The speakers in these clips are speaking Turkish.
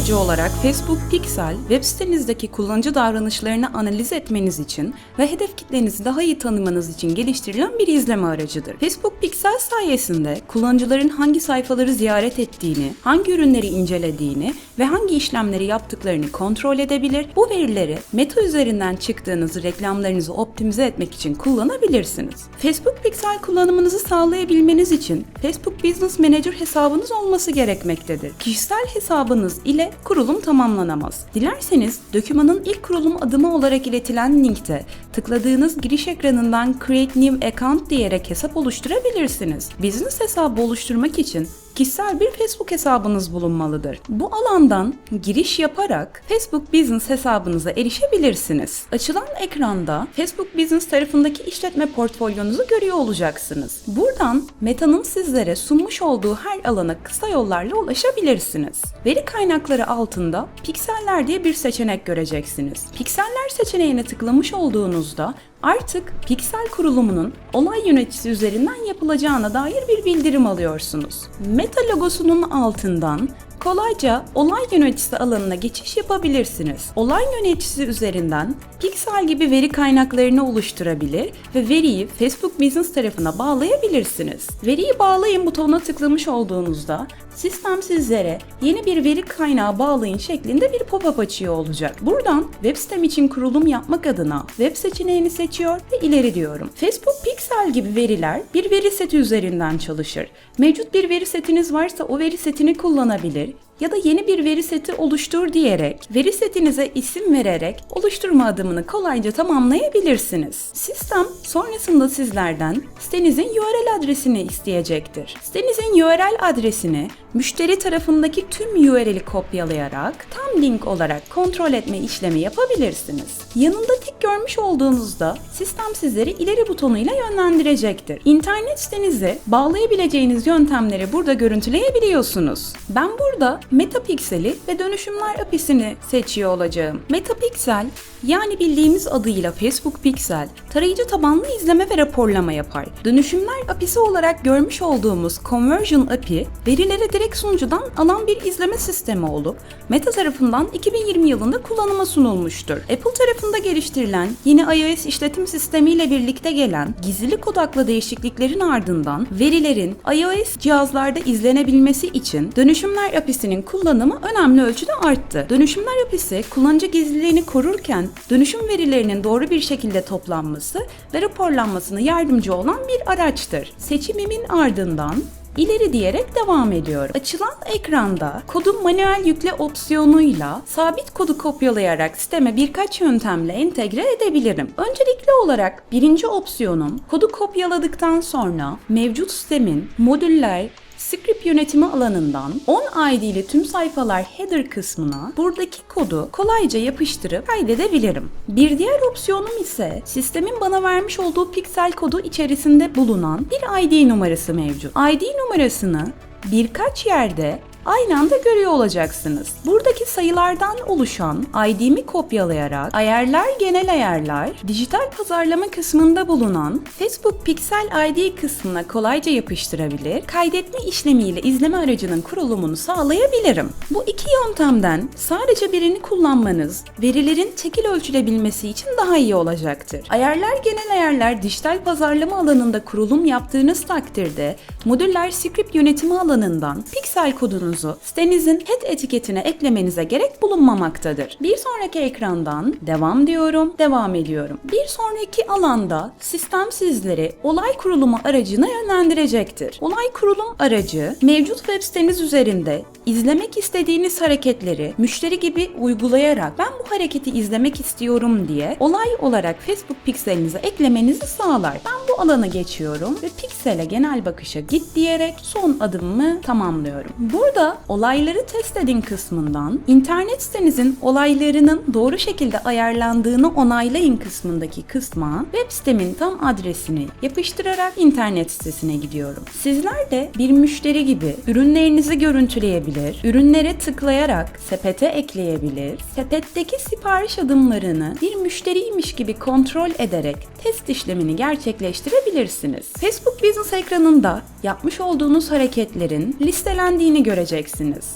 aracı olarak Facebook Pixel, web sitenizdeki kullanıcı davranışlarını analiz etmeniz için ve hedef kitlenizi daha iyi tanımanız için geliştirilen bir izleme aracıdır. Facebook Pixel sayesinde kullanıcıların hangi sayfaları ziyaret ettiğini, hangi ürünleri incelediğini ve hangi işlemleri yaptıklarını kontrol edebilir. Bu verileri meta üzerinden çıktığınız reklamlarınızı optimize etmek için kullanabilirsiniz. Facebook Pixel kullanımınızı sağlayabilmeniz için Facebook Business Manager hesabınız olması gerekmektedir. Kişisel hesabınız ile kurulum tamamlanamaz. Dilerseniz dokümanın ilk kurulum adımı olarak iletilen linkte tıkladığınız giriş ekranından Create New Account diyerek hesap oluşturabilirsiniz. Business hesabı oluşturmak için kişisel bir Facebook hesabınız bulunmalıdır. Bu alandan giriş yaparak Facebook Business hesabınıza erişebilirsiniz. Açılan ekranda Facebook Business tarafındaki işletme portfolyonuzu görüyor olacaksınız. Buradan Meta'nın sizlere sunmuş olduğu her alana kısa yollarla ulaşabilirsiniz. Veri kaynakları altında pikseller diye bir seçenek göreceksiniz. Pikseller seçeneğine tıklamış olduğunuzda Artık piksel kurulumunun olay yöneticisi üzerinden yapılacağına dair bir bildirim alıyorsunuz. Meta logosunun altından kolayca olay yöneticisi alanına geçiş yapabilirsiniz. Olay yöneticisi üzerinden Pixel gibi veri kaynaklarını oluşturabilir ve veriyi Facebook Business tarafına bağlayabilirsiniz. Veriyi bağlayın butonuna tıklamış olduğunuzda sistem sizlere yeni bir veri kaynağı bağlayın şeklinde bir pop-up açıyor olacak. Buradan web sitem için kurulum yapmak adına web seçeneğini seçiyor ve ileri diyorum. Facebook Pixel gibi veriler bir veri seti üzerinden çalışır. Mevcut bir veri setiniz varsa o veri setini kullanabilir ya da yeni bir veri seti oluştur diyerek veri setinize isim vererek oluşturma adımını kolayca tamamlayabilirsiniz. Sistem sonrasında sizlerden sitenizin URL adresini isteyecektir. Sitenizin URL adresini müşteri tarafındaki tüm URL'i kopyalayarak tam link olarak kontrol etme işlemi yapabilirsiniz. Yanında tik görmüş olduğunuzda sistem sizleri ileri butonuyla yönlendirecektir. İnternet sitenizi bağlayabileceğiniz yöntemleri burada görüntüleyebiliyorsunuz. Ben burada Metapixel'i ve dönüşümler API'sini seçiyor olacağım. Metapixel yani bildiğimiz adıyla Facebook Pixel tarayıcı tabanlı izleme ve raporlama yapar. Dönüşümler API'si olarak görmüş olduğumuz Conversion API verileri direkt sunucudan alan bir izleme sistemi olup Meta tarafından 2020 yılında kullanıma sunulmuştur. Apple tarafında geliştirilen yeni iOS işletim sistemiyle birlikte gelen gizlilik odaklı değişikliklerin ardından verilerin iOS cihazlarda izlenebilmesi için dönüşümler API'sinin kullanımı önemli ölçüde arttı. Dönüşümler API'si kullanıcı gizliliğini korurken dönüşüm verilerinin doğru bir şekilde toplanması ve raporlanmasına yardımcı olan bir araçtır. Seçimimin ardından İleri diyerek devam ediyorum. Açılan ekranda kodu manuel yükle opsiyonuyla sabit kodu kopyalayarak sisteme birkaç yöntemle entegre edebilirim. Öncelikli olarak birinci opsiyonum kodu kopyaladıktan sonra mevcut sistemin modüller script yönetimi alanından 10 ID'li tüm sayfalar header kısmına buradaki kodu kolayca yapıştırıp kaydedebilirim. Bir diğer opsiyonum ise sistemin bana vermiş olduğu piksel kodu içerisinde bulunan bir ID numarası mevcut. ID numarasını birkaç yerde aynı anda görüyor olacaksınız. Buradaki sayılardan oluşan ID'mi kopyalayarak ayarlar genel ayarlar, dijital pazarlama kısmında bulunan Facebook Pixel ID kısmına kolayca yapıştırabilir, kaydetme işlemiyle izleme aracının kurulumunu sağlayabilirim. Bu iki yöntemden sadece birini kullanmanız verilerin tekil ölçülebilmesi için daha iyi olacaktır. Ayarlar genel ayarlar dijital pazarlama alanında kurulum yaptığınız takdirde modüller script yönetimi alanından Pixel kodunu kodunuzu sitenizin head etiketine eklemenize gerek bulunmamaktadır. Bir sonraki ekrandan devam diyorum, devam ediyorum. Bir sonraki alanda sistem sizleri olay kurulumu aracına yönlendirecektir. Olay kurulum aracı mevcut web siteniz üzerinde izlemek istediğiniz hareketleri müşteri gibi uygulayarak ben bu hareketi izlemek istiyorum diye olay olarak Facebook pikselinize eklemenizi sağlar. Ben bu alana geçiyorum ve piksele genel bakışa git diyerek son adımımı tamamlıyorum. Burada olayları test edin kısmından internet sitenizin olaylarının doğru şekilde ayarlandığını onaylayın kısmındaki kısma web sitemin tam adresini yapıştırarak internet sitesine gidiyorum. Sizler de bir müşteri gibi ürünlerinizi görüntüleyebilir, ürünlere tıklayarak sepete ekleyebilir, sepetteki sipariş adımlarını bir müşteriymiş gibi kontrol ederek test işlemini gerçekleştirebilirsiniz. Facebook Business ekranında yapmış olduğunuz hareketlerin listelendiğini göreceksiniz.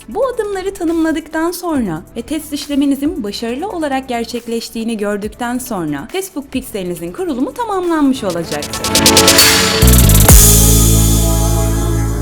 Bu adımları tanımladıktan sonra ve test işleminizin başarılı olarak gerçekleştiğini gördükten sonra Facebook Pixel'inizin kurulumu tamamlanmış olacaktır.